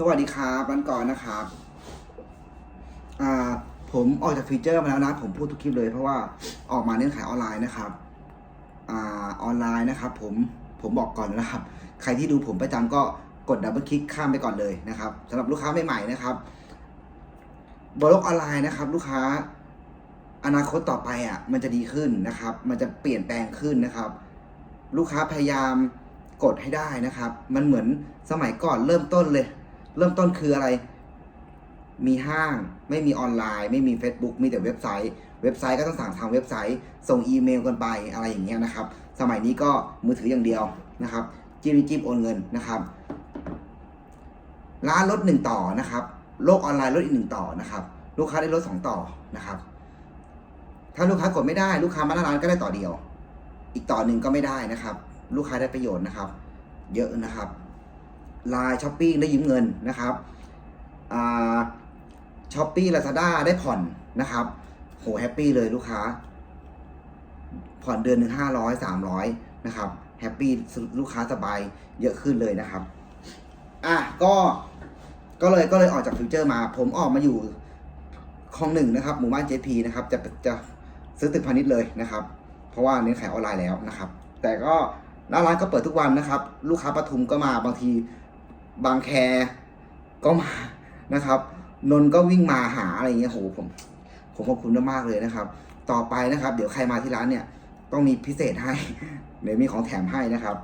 สวัสดีครับวันก่อนนะครับ อ่า ผมออกจากฟีเจอร์มาแล้วนะ ผมพูดทุกคลิปเลยเพราะว่าออกมาเน้นขายออนไลน์นะครับ อ่า ออนไลน์นะครับ ผม ผมบอกก่อนนะครับ ใครที่ดูผมประจำก็กดดับเบิลคลิกข้ามไปก่อนเลยนะครับสำหรับลูกค้าใหม่ๆนะครับบล็อกออนไลน์นะครับ ลูกค้า อนาคตต่อไปอะ มันจะดีขึ้นนะครับ มันจะเปลี่ยนแปลงขึ้นนะครับ ลูกค้าพยายามกดให้ได้นะครับ มันเหมือนสมัยก่อนเริ่มต้นเลย เริ่มต้นคืออะไร มีห้าง ไม่มีออนไลน์ ไม่มี Facebook มีแต่เว็บไซต์ เว็บไซต์ก็ต้องสั่งทางเว็บไซต์ ส่งอีเมลกันไปอะไรอย่างเงี้ยนะครับ สมัยนี้ก็มือถืออย่างเดียวนะครับจิ้มจิ้มโอนเงินนะครับร้านลดหนึ่งต่อนะครับ โลกออนไลน์ลดอีกหนึ่งต่อนะครับ ลูกค้าได้ลดสองต่อนะครับ ถ้าลูกค้ากดไม่ได้ลูกค้ามาหน้าร้านก็ได้ต่อเดียว อีกต่อหนึ่งก็ไม่ได้นะครับ ลูกค้าได้ประโยชน์นะครับ เยอะนะครับ ไลน์ช้อปปี้ได้ยืมเงินนะครับช้อปปี้ลาซาด้าได้ผ่อนนะครับ โหแฮปปี้เลยลูกค้า ผ่อนเดือนหนึ่งห้าร้อยสามร้อยนะครับแฮปปี้ลูกค้าสบายเยอะขึ้นเลยนะครับ อะก็ก็เลยก็เลยออกจากฟิวเจอร์มา ผมออกมาอยู่คลองหนึ่งนะครับ หมู่บ้านเจพีนะครับ จะจะซื้อตึกพาณิชย์เลยนะครับ เพราะว่าเน้นขายออนไลน์แล้วนะครับ แต่ก็หน้าร้านก็เปิดทุกวันนะครับ ลูกค้าปทุมก็มาบางที บางแคก็มานะครับนนก็วิ่งมาหาอะไรอย่างเงี้ยโหผม ผมขอบคุณมากเลยนะครับ ต่อไปนะครับ เดี๋ยวใครมาที่ร้านเนี่ย ต้องมีพิเศษให้เดี๋ยวมีของแถมให้นะครับ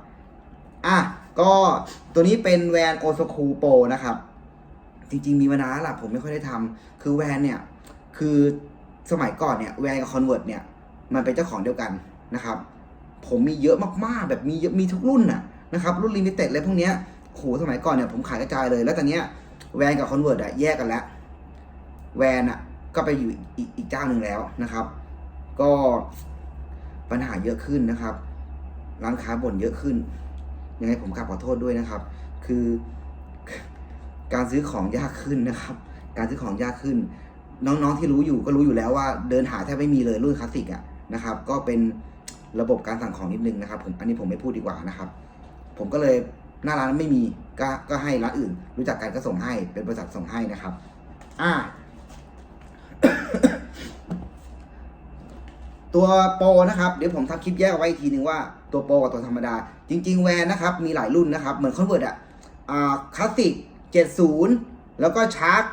อะก็ตัวนี้เป็นแวนโอ o คูโปนะครับ จริง ๆ มีมานานแล้วล่ะผมไม่ค่อยได้ทำคือแวนเนี่ย คือสมัยก่อนเนี่ยแวนกับคอนเวิร์ตเนี่ย มันเป็นเจ้าของเดียวกันนะครับ ผมมีเยอะมากๆ แบบมีเยอะมีทุกรุ่นน่ะนะครับ รุ่นลิมิเต็ดอะไรพวกเนี้ย โหสมัยก่อนเนี่ยผมขายกระจายเลย แล้วตอนเนี้ยแวนกับคอนเวิร์ตอะแยกกันแล้ว แวนอะก็ไปอยู่อีกอีกเจ้าหนึ่งแล้วนะครับ ก็ปัญหาเยอะขึ้นนะครับ ร้านค้าบ่นเยอะขึ้น ยังไงผมกราบขอโทษด้วยนะครับ คือการซื้อของยากขึ้นนะครับ การซื้อของยากขึ้น น้องๆที่รู้อยู่ก็รู้อยู่แล้วว่า เดินหาแทบไม่มีเลยรุ่นคลาสสิกอะนะครับ ก็เป็นระบบการสั่งของนิดนึงนะครับ ผมอันนี้ผมไม่พูดดีกว่านะครับ ผมก็เลย หน้าร้านไม่มีก็ก็ให้ร้านอื่น รู้จักกันก็ส่งให้เป็นบริษัทส่งให้นะครับ อ่า ตัวโปรนะครับ เดี๋ยวผมทำคลิปแยกไว้อีกทีหนึ่งว่าตัวโปรกับตัวธรรมดา จริง ๆ แวนนะครับ มีหลายรุ่นนะครับ เหมือนคอนเวิร์ตอะอ่าคลาสสิก70แล้วก็ชาร์ก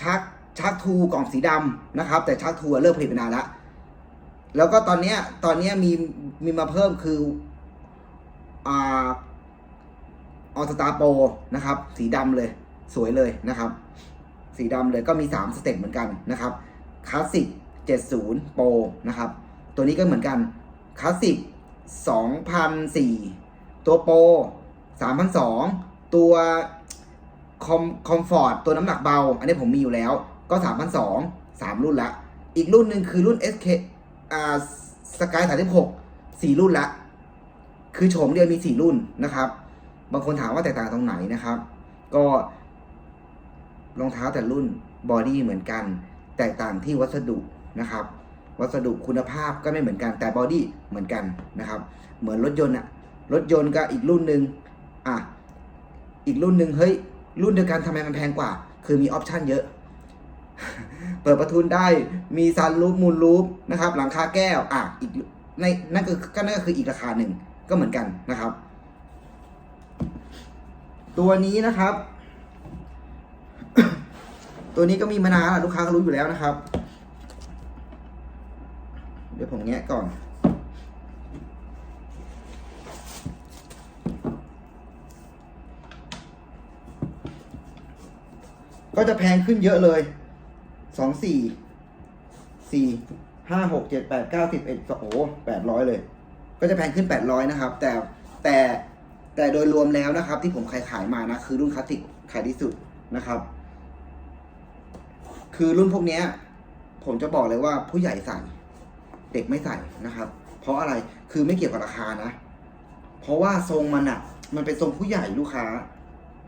ชาร์กชาร์กทูกล่องสีดำนะครับ แต่ชาร์กทูเริ่มผลิตไปนานแล้วแล้วก็ตอนเนี้ยตอนเนี้ยมีมีมาเพิ่มคืออ่า ออสตาโปนะครับ สีดำเลยสวยเลยนะครับ สีดำเลยก็มี 3 สเต็ปเหมือนกันนะครับคลาสสิก70 โปรนะครับ ตัวนี้ก็เหมือนกันคลาสสิก2,004 ตัวโปร3,002 ตัวคอมคอมฟอร์ตตัวน้ำหนักเบา อันนี้ผมมีอยู่แล้วก็3,002 3 รุ่นละ อีกรุ่นหนึ่งคือรุ่น SK อ่าสกาย36 4 รุ่นละ คือโฉมเดียวมี 4 รุ่นนะครับ บางคนถามว่าแตกต่างตรงไหนนะครับ ก็รองเท้าแต่รุ่นบอดี้เหมือนกัน แตกต่างที่วัสดุนะครับ วัสดุคุณภาพก็ไม่เหมือนกันแต่บอดี้เหมือนกันนะครับ เหมือนรถยนต์อะรถยนต์ก็อีกรุ่นหนึ่งอะอีกรุ่นหนึ่งเฮ้ยรุ่นเดียวกันทำไมมันแพงกว่า คือมีออปชั่นเยอะ เปิดประทุนได้มีซันรูปมูลรูปนะครับ หลังคาแก้วอะอีกในนั่นก็นั่นก็คืออีกราคาหนึ่งก็เหมือนกันนะครับ ตัวนี้นะครับ ตัวนี้ก็มีมานานล้วลูกค้าก็รู้อยู่แล้วนะครับ เดี๋ยวผมแงะก่อน ก็จะแพงขึ้นเยอะเลยสองสี่สี่ห้าหกเจ็ดแปดเก้าสิบเอ็ดโอ้แปดร้อยเลย ก็จะแพงขึ้นแปดร้อยนะครับ แต่แต่ แต่โดยรวมแล้วนะครับ ที่ผมขายขายมานะคือรุ่นคลาสสิกขายที่สุดนะครับ คือรุ่นพวกนี้ผมจะบอกเลยว่าผู้ใหญ่ใส่เด็กไม่ใส่นะครับ เพราะอะไรคือไม่เกี่ยวกับราคานะ เพราะว่าทรงมันอะมันเป็นทรงผู้ใหญ่ลูกค้า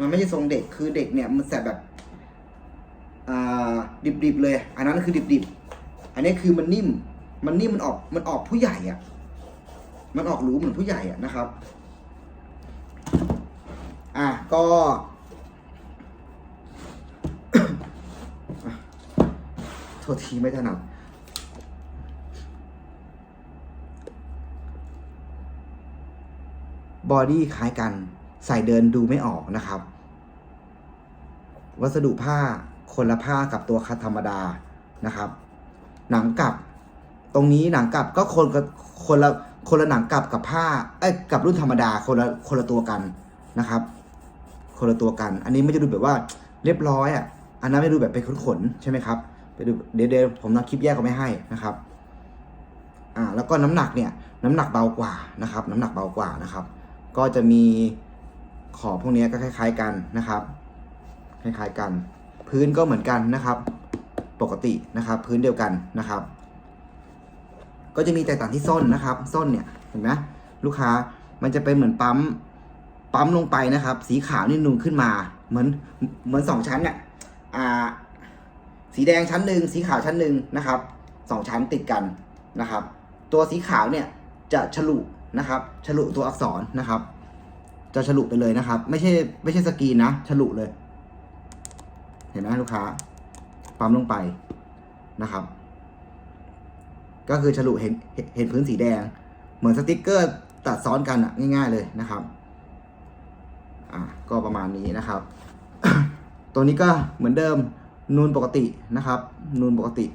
มันไม่ใช่ทรงเด็กคือเด็กเนี่ยมันใส่แบบดิบๆเลย อันนั้นคือดิบๆ อันนี้คือมันนิ่ม มันนิ่มมันออกมันออกผู้ใหญ่อะมันออกหรูเหมือนผู้ใหญ่อะนะครับ ก็ โทษทีไม่ถนัดบอดี้คล้ายกัน ใส่เดินดูไม่ออกนะครับ วัสดุผ้าคนละผ้ากับตัวคัดธรรมดานะครับ หนังกับ ตรงนี้หนังกับก็คนคนละคนละหนังกับกับผ้าเอ้ยกับรุ่นธรรมดาคนละคนละตัวกันนะครับ คนละตัวกัน อันนี้ไม่จะดูแบบว่าเรียบร้อยอะ อันนั้นไม่ดูแบบเป็นขนๆใช่ไหมครับ ไปดูเดี๋ยวเดี๋ยวผมทำคลิปแยกก็ไม่ให้นะครับอ่าแล้วก็น้ำหนักเนี่ยน้ำหนักเบากว่านะครับ น้ำหนักเบากว่านะครับ ก็จะมีขอบพวกนี้ก็คล้าย ๆกันนะครับ คล้ายๆกัน พื้นก็เหมือนกันนะครับ ปกตินะครับ พื้นเดียวกันนะครับ ก็จะมีแตกต่างที่ส้นนะครับ ส้นเนี่ยเห็นไหมลูกค้ามันจะเป็นเหมือนปั๊ม ปั๊มลงไปนะครับ สีขาวนี่นูนขึ้นมา เหมือนเหมือนสองชั้นเนี่ยอ่า สีแดงชั้นหนึ่งสีขาวชั้นหนึ่งนะครับสองชั้นติดกันนะครับ ตัวสีขาวเนี่ยจะฉลุนะครับ ฉลุตัวอักษรนะครับ จะฉลุไปเลยนะครับ ไม่ใช่ไม่ใช่สกรีนนะ ฉลุเลย เห็นไหมลูกค้า ปั๊มลงไปนะครับ ก็คือฉลุเห็นเห็นพื้นสีแดง เหมือนสติกเกอร์ตัดซ้อนกันอะง่าย ๆเลยนะครับ อะก็ประมาณนี้นะครับ ตัวนี้ก็เหมือนเดิมนูนปกตินะครับ นูนปกติ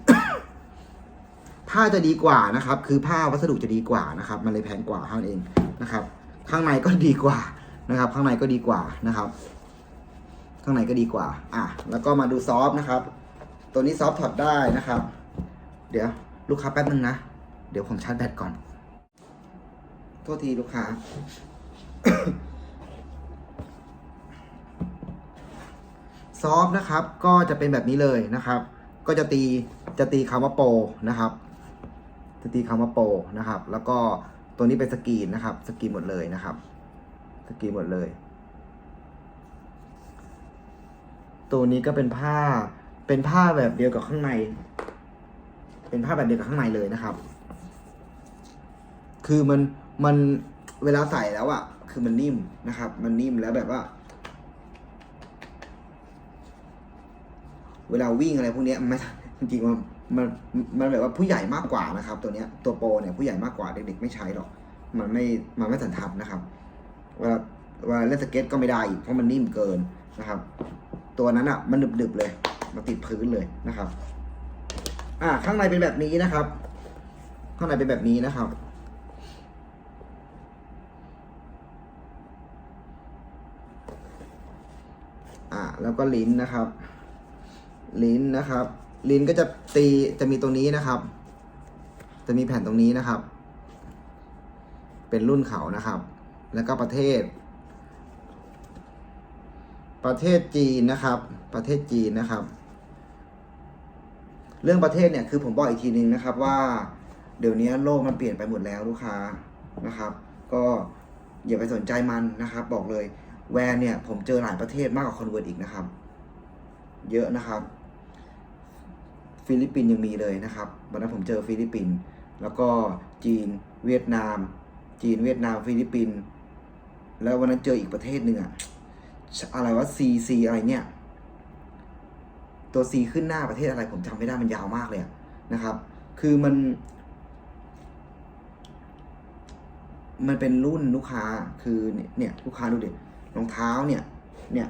ผ้าจะดีกว่านะครับ คือผ้าวัสดุจะดีกว่านะครับ มันเลยแพงกว่าเท่านั้นเองนะครับ ข้างในก็ดีกว่านะครับ ข้างในก็ดีกว่านะครับ ข้างในก็ดีกว่า อะ แล้วก็มาดูซอฟต์นะครับ ตัวนี้ซอฟต์ถอดได้นะครับ เดี๋ยวลูกค้าแป๊บนึงนะ เดี๋ยวผมชาร์จแบตก่อน โทษทีลูกค้า ซอฟนะครับ ก็จะเป็นแบบนี้เลยนะครับ ก็จะตีจะตีคำว่าโปนะครับ จะตีคำว่าโปนะครับ แล้วก็ตัวนี้เป็นสกรีนนะครับ สกรีนหมดเลยนะครับ สกรีนหมดเลย ตัวนี้ก็เป็นผ้าเป็นผ้าแบบเดียวกับข้างใน เป็นผ้าแบบเดียวกับข้างในเลยนะครับ คือมันมันเวลาใส่แล้วอะ คือมันนิ่มนะครับ มันนิ่มแล้วแบบว่า เวลาวิ่งอะไรพวกนี้มันจริงๆมันมันมันแบบว่าผู้ใหญ่มากกว่านะครับ ตัวเนี้ยตัวโปรเนี่ยผู้ใหญ่มากกว่าเด็กๆไม่ใช้หรอก มันไม่มันไม่สันทัดนะครับเวลาเวลาเล่นสเก็ตก็ไม่ได้อีกเพราะมันนิ่มเกินนะครับ ตัวนั้นอะมันดึบๆเลยมาติดพื้นเลยนะครับ อ่าข้างในเป็นแบบนี้นะครับ ข้างในเป็นแบบนี้นะครับอ่าแล้วก็ลิ้นนะครับ ลิ้นนะครับ ลิ้นก็จะตีจะมีตรงนี้นะครับ จะมีแผ่นตรงนี้นะครับ เป็นรุ่นเขานะครับ แล้วก็ประเทศ ประเทศจีนนะครับ ประเทศจีนนะครับ เรื่องประเทศเนี่ยคือผมบอกอีกทีนึงนะครับว่า เดี๋ยวนี้โลกมันเปลี่ยนไปหมดแล้วลูกค้านะครับ ก็อย่าไปสนใจมันนะครับ บอกเลยแวนเนี่ยผมเจอหลายประเทศมากกว่าคอนเวิร์ตอีกนะครับ เยอะนะครับ ฟิลิปปินส์ยังมีเลยนะครับวันนั้นผมเจอฟิลิปปินส์แล้วก็จีนเวียดนาม จีนเวียดนาม ฟิลิปปินส์แล้ววันนั้นเจออีกประเทศหนึ่งอะอะไรวะซีซีอะไรเนี่ย ตัว C ขึ้นหน้าประเทศอะไรผมจำไม่ได้มันยาวมากเลยะนะครับ คือมัน มันเป็นรุ่นลูกค้าคือเนี่ยลูกค้าดูดิรองเท้าเนี่ย เนี่ย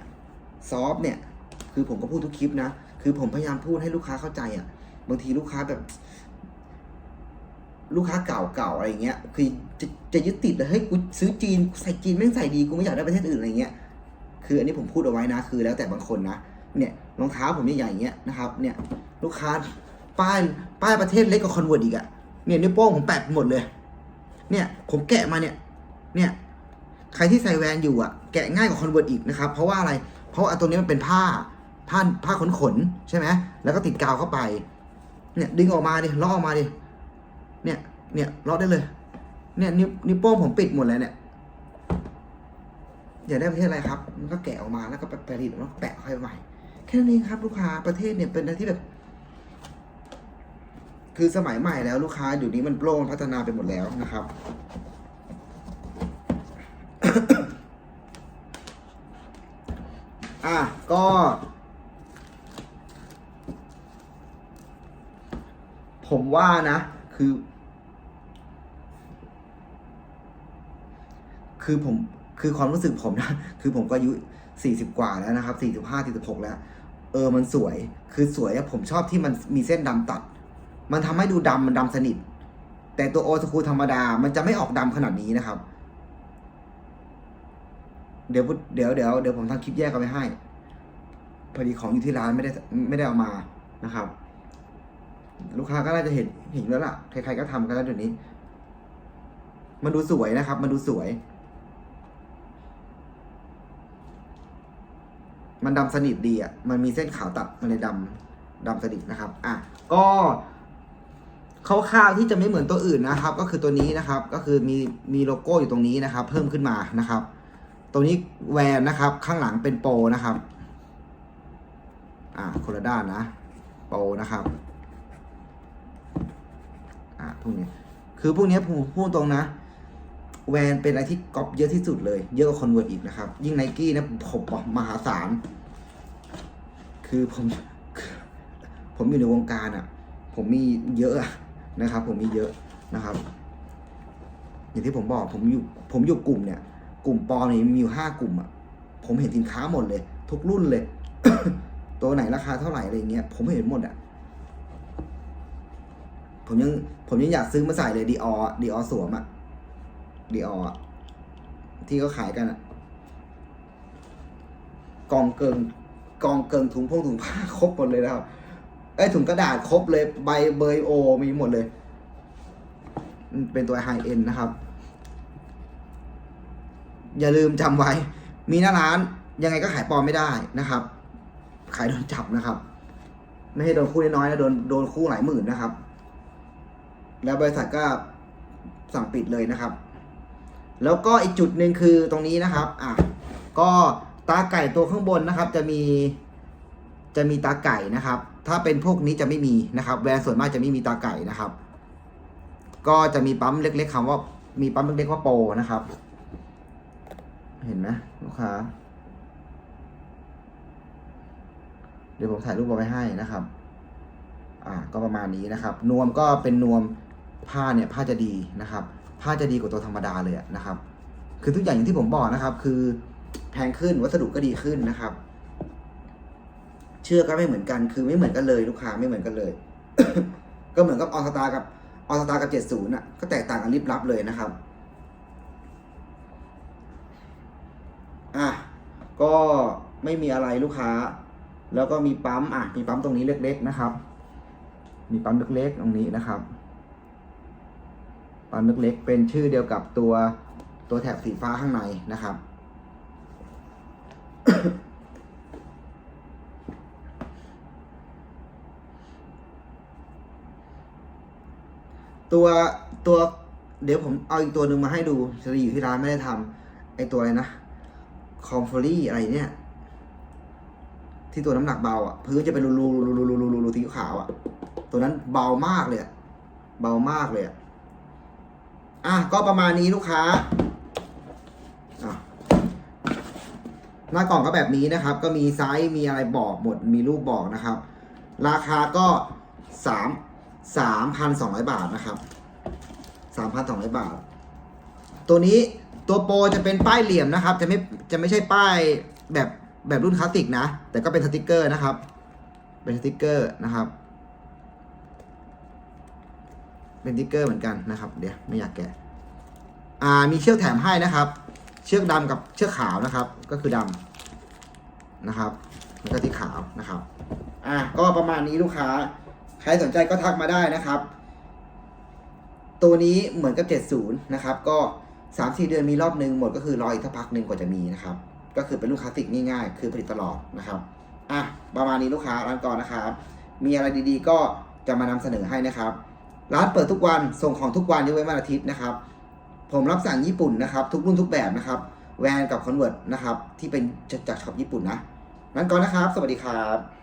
ซอฟเนี่ย คือผมก็พูดทุกคลิปนะ คือผมพยายามพูดให้ลูกค้าเข้าใจอะ่ะ บางทีลูกค้าแบบ ลูกค้าเก่าๆอะไรเงี้ย คือจะจะยึดติดเลยเฮ้ยกูซื้อจีนใส่จีนแม่งใส่ดีกูไม่อยากได้ประเทศอื่นอะไรเงี้ย คืออันนี้ผมพูดเอาไว้นะ คือแล้วแต่บางคนนะ เนี่ยรองเท้าผมใหญ่ๆอย่างเงี้ยนะครับ เนี่ย ลูกค้าป้ายป้ายประเทศเล็กกว่าคอนเวิร์ตอีกอะเนี่ยนิ้วโป้งผมแปะหมดเลย เนี่ย ผมแกะมาเนี่ย เนี่ยใครที่ใส่แวนอยู่อะแกะง่ายกว่าคอนเวิร์ตอีกนะครับ เพราะว่าอะไร เพราะว่าตัวนี้มันเป็นผ้า ผ้าผ้าขนขนใช่ไหมแล้วก็ติดกาวเข้าไป เนี่ยดึงออกมาดิลอกออกมาดิเนี่ยเนี่ยลอกได้เลย เนี่ยนิ้วนิ้วโป้งผมปิดหมดเลยเนี่ยอยากได้ประเทศอะไรครับ มันก็แกะออกมาแล้วก็ไปผลิตแล้วแปะค่อยใหม่แค่นั้นเองครับลูกค้าประเทศเนี่ยเป็นอะไรที่แบบคือสมัยใหม่แล้วลูกค้าอยู่นี้มันโปร่งพัฒนาไปหมดแล้วนะครับ อะก็ ว่านะ คือ คือผมคือความรู้สึกผมนะ คือผมก็อายุสี่สิบกว่าแล้วนะครับสี่สิบห้าสี่สิบหกแล้ว เออมันสวย คือสวยอะผมชอบที่มันมีเส้นดำตัด มันทำให้ดูดำมันดำสนิท แต่ตัวโอสคูธรรมดา มันจะไม่ออกดำขนาดนี้นะครับ เดี๋ยวเดี๋ยวเดี๋ยวเดี๋ยวผมทำคลิปแยกกันไปให้ พอดีของอยู่ที่ร้านไม่ได้ไม่ได้เอามานะครับ ลูกค้าก็น่าจะเห็นเห็นแล้วล่ะ ใครๆก็ทำกันแล้วเดี๋ยวนี้ มันดูสวยนะครับ มันดูสวย มันดำสนิทดีอะ มันมีเส้นขาวตัดมันเลยดำดำสนิทนะครับ อะ ก็คร่าวๆที่จะไม่เหมือนตัวอื่นนะครับ ก็คือตัวนี้นะครับ ก็คือมีมีโลโก้อยู่ตรงนี้นะครับ เพิ่มขึ้นมานะครับ ตัวนี้แวนนะครับ ข้างหลังเป็นโปรนะครับ อ่าคนละด้านนะโปรนะครับ พวกนี้คือพวกนี้ผมพูดตรงนะ แวนเป็นอะไรที่ก๊อปเยอะที่สุดเลย เยอะกว่าคอนเวิร์ตอีกนะครับ ยิ่งไนกี้นะผมบอกมหาศาล คือผม ผมอยู่ในวงการอะ่ะ ผมมีเยอะอะนะครับ ผมมีเยอะนะครับ อย่างที่ผมบอกผมอยู่ผมอยู่กลุ่มเนี่ย กลุ่มปอเนี่ยมีอยู่ห้ากลุ่มอะ่ะ ผมเห็นสินค้าหมดเลย ทุกรุ่นเลย ตัวไหนราคาเท่าไหร่อะไรเงี้ยผมเห็นหมดอะ่ะ ผมยังผมยังอยากซื้อมาใส่เลยดีออดีออสวมอะ่ะดีออที่เขาขายกันอะกองเกิงกองเกิงถุงพงถุงผ้าครบหมดเลยนะครับไอ้ถุงกระดาษครบเลยใบเบยโอมีหมดเลย เป็นตัวไฮเอ็นนะครับ อย่าลืมจำไว้ มีหน้าร้านยังไงก็ขายปลอมไม่ได้นะครับ ขายโดนจับนะครับ ไม่ให้โดนคู่น้อยนะโดนโดนคู่หลายหมื่นนะครับ แล้วบริษัทก็สั่งปิดเลยนะครับ แล้วก็อีกจุดหนึ่งคือตรงนี้นะครับอะก็ตาไก่ตัวข้างบนนะครับ จะมีจะมีตาไก่นะครับ ถ้าเป็นพวกนี้จะไม่มีนะครับแวนส่วนมากจะไม่มีตาไก่นะครับ ก็จะมีปั๊มเล็ก ๆคำว่ามีปั๊มเล็กๆว่าโปรนะครับ เห็นไหมลูกค้าเดี๋ยวผมถ่ายรูปเอาไว้ให้นะครับ อ่า ก็ประมาณนี้นะครับ นวมก็เป็นนวม ผ้าเนี่ยผ้าจะดีนะครับ ผ้าจะดีกว่าตัวธรรมดาเลยนะครับ คือทุกอย่างอย่างที่ผมบอกนะครับ คือแพงขึ้นวัสดุก็ดีขึ้นนะครับ เชื่อกก็ไม่เหมือนกัน คือไม่เหมือนกันเลยลูกค้าไม่เหมือนกันเลย ก็เหมือนกับออสตากับออสตากับเจ็ดศูนย์อะก็แตกต่างกันลิบลับเลยนะครับอะก็ไม่มีอะไรลูกค้า แล้วก็มีปั๊มอะมีปั๊มตรงนี้เล็กๆนะครับ มีปั๊มเล็กๆตรงนี้นะครับ ปั๊มเล็กๆเป็นชื่อเดียวกับตัวตัวแถบสีฟ้าข้างในนะครับ ตัวตัวเดี๋ยวผมเอาอีกตัวหนึ่งมาให้ดูจะอยู่ที่ร้านไม่ได้ทำไอตัวอะไรนะคอมฟอรี่อะไรเนี่ย ที่ตัวน้ำหนักเบาอะพื้นจะเป็นรูรูรูรูรูรูรูรูสีขาวอะ ตัวนั้นเบามากเลยเบามากเลยอะ อะก็ประมาณนี้ลูกค้าหน้ากล่องก็แบบนี้นะครับ ก็มีไซส์มีอะไรบอกหมดมีรูปบอกนะครับ ราคาก็สามสามพันสองร้อยบาทนะครับสามพันสองร้อยบาท ตัวนี้ตัวโปรจะเป็นป้ายเหลี่ยมนะครับ จะไม่จะไม่ใช่ป้ายแบบแบบรุ่นคลาสสิกนะ แต่ก็เป็นสติกเกอร์นะครับ เป็นสติกเกอร์นะครับ เป็นติ๊กเกอร์เหมือนกันนะครับ เดี๋ยวไม่อยากแกะอ่ามีเชือกแถมให้นะครับ เชือกดำกับเชือกขาวนะครับ ก็คือดำนะครับแล้วก็ที่ขาวนะครับอะก็ประมาณนี้ลูกค้า ใครสนใจก็ทักมาได้นะครับ ตัวนี้เหมือนกับ 70 นะครับ ก็3-4เดือนมีรอบหนึ่งหมดก็คือรออีกสักพักหนึ่งกว่าจะมีนะครับ ก็คือเป็นลูกคลาสสิกง่ายๆ คือผลิตตลอดนะครับอะประมาณนี้ลูกค้าร้านก่อนนะครับ มีอะไรดีๆ ก็จะมานำเสนอให้นะครับ ร้านเปิดทุกวันส่งของทุกวันยกเว้นวันอาทิตย์นะครับ ผมรับสั่งญี่ปุ่นนะครับ ทุกรุ่นทุกแบบนะครับ แวนกับคอนเวิร์ตนะครับ ที่เป็นจากช็อปญี่ปุ่นนะร้นก่อนนะครับ สวัสดีครับ